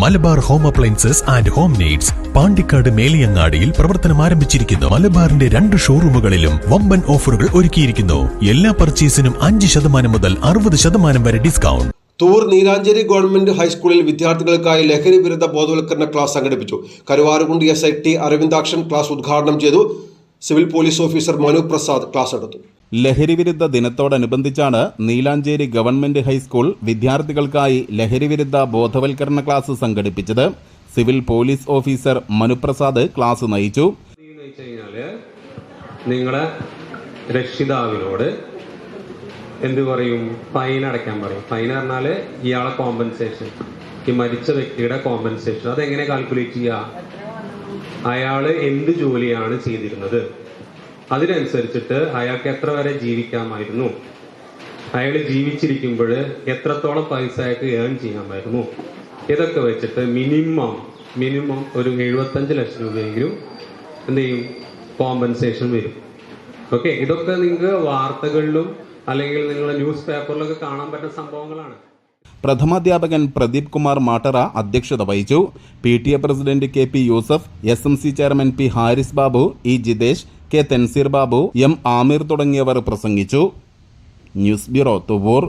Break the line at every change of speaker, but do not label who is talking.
Malabar home appliances and home needs Pandikkad മേലിയങ്ങാടിയിൽ പ്രവർത്തനം ആരംഭിച്ചിരിക്കുന്നു. മലബാറിന്റെ രണ്ട് ഷോറൂമുകളിലും വമ്പൻ ഓഫറുകൾ ഒരുക്കിയിരിക്കുന്നു. എല്ലാ പർച്ചേസിനും അഞ്ച് ശതമാനം മുതൽ അറുപത് ശതമാനം വരെ ഡിസ്കൗണ്ട്.
തൂർ നീലാഞ്ചേരി ഗവൺമെന്റ് ഹൈസ്കൂളിൽ വിദ്യാർത്ഥികൾക്കായി ലഹരി വിരുദ്ധ ബോധവൽക്കരണ ക്ലാസ് സംഘടിപ്പിച്ചു. Karuvarakundu S I T Aravindakshan class ഉദ്ഘാടനം ചെയ്തു. Civil police officer Manu Prasad class എടുത്തു.
ലഹരിവിരുദ്ധ ദിനത്തോടനുബന്ധിച്ചാണ് നീലാഞ്ചേരി ഗവൺമെന്റ് ഹൈസ്കൂൾ വിദ്യാർത്ഥികൾക്കായി ലഹരിവിരുദ്ധ ബോധവൽക്കരണ ക്ലാസ് സംഘടിപ്പിച്ചത്. Civil police officer Manuprasad class നയിച്ചു.
നിങ്ങളെ രക്ഷിതാവിനോട് എന്ത് പറയും? ഫൈൻ അടയ്ക്കാൻ പറയും. ഫൈൻ പറഞ്ഞാൽ ഇയാളെ കോമ്പൻസേഷൻ ഈ മരിച്ച വ്യക്തിയുടെ കോമ്പൻസേഷൻ അതെങ്ങനെ കാൽക്കുലേറ്റ് ചെയ്യുക അയാൾ എന്ത് ജോലിയാണ് ചെയ്തിരുന്നത്? അതിനനുസരിച്ചിട്ട് അയാൾക്ക് എത്ര വരെ ജീവിക്കാമായിരുന്നു? അയാൾ ജീവിച്ചിരിക്കുമ്പോൾ എത്രത്തോളം പൈസ അയാൾക്ക് ഏൺ ചെയ്യാമായിരുന്നു? ഇതൊക്കെ വെച്ചിട്ട് മിനിമം മിനിമം ഒരു എഴുപത്തഞ്ച് ലക്ഷം രൂപയെങ്കിലും എന്ത് ചെയ്യും? കോമ്പൻസേഷൻ വരും. ഓക്കെ ഇതൊക്കെ നിങ്ങൾക്ക് വാർത്തകളിലും അല്ലെങ്കിൽ നിങ്ങൾ ന്യൂസ് പേപ്പറിലൊക്കെ കാണാൻ പറ്റുന്ന സംഭവങ്ങളാണ്.
പ്രഥമാധ്യാപകൻ പ്രദീപ് കുമാർ മാട്ടറ അധ്യക്ഷത വഹിച്ചു. P T A president K P Yusuf S M C chairman P Haris Babu E Jithesh K. Thenseer Babu M. Amir തുടങ്ങിയവർ പ്രസംഗിച്ചു. News bureau Thuvvur.